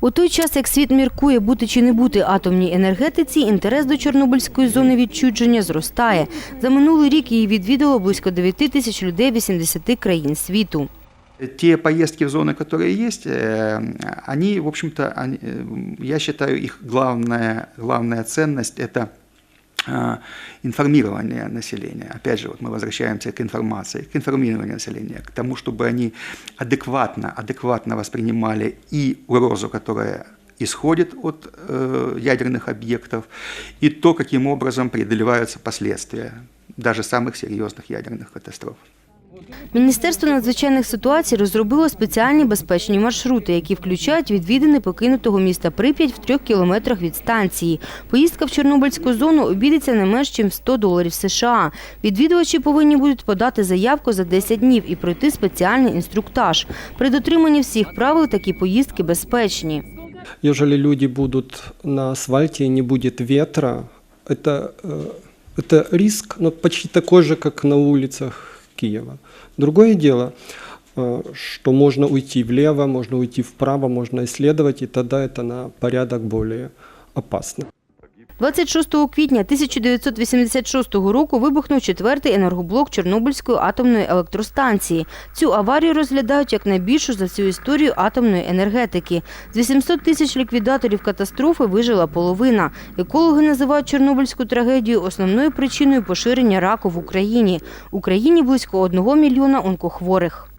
У той час, як світ міркує бути чи не бути атомній енергетиці, інтерес до Чорнобильської зони відчудження зростає. За минулий рік її відвідало близько 9 тисяч людей 80 країн світу. Те поездки в зоны, которые есть, э, они, в общем-то, они, э, я считаю, их главная, главная ценность – это э, информирование населения. Опять же, вот мы возвращаемся к информации, к информированию населения, к тому, чтобы они адекватно, адекватно воспринимали и угрозу, которая исходит от э, ядерных объектов, и то, каким образом преодолеваются последствия даже самых серьезных ядерных катастроф. Міністерство надзвичайних ситуацій розробило спеціальні безпечні маршрути, які включають відвідини покинутого міста Прип'ять в трьох кілометрах від станції. Поїздка в Чорнобильську зону обійдеться не менш ніж 100 доларів США. Відвідувачі повинні будуть подати заявку за 10 днів і пройти спеціальний інструктаж. При дотриманні всіх правил такі поїздки безпечні. Ежели люди будут на асфальте и не будет ветра, это, э, это риск но почти такой же, как на улицах Киева. Другое дело, э, что можно уйти влево, можно уйти вправо, можно исследовать, и тогда это на порядок более опасно. 26 квітня 1986 року вибухнув четвертий енергоблок Чорнобильської атомної електростанції. Цю аварію розглядають як найбільшу за всю історію атомної енергетики. З 800 тисяч ліквідаторів катастрофи вижила половина. Екологи називають Чорнобильську трагедію основною причиною поширення раку в Україні. В Україні близько 1 мільйона онкохворих.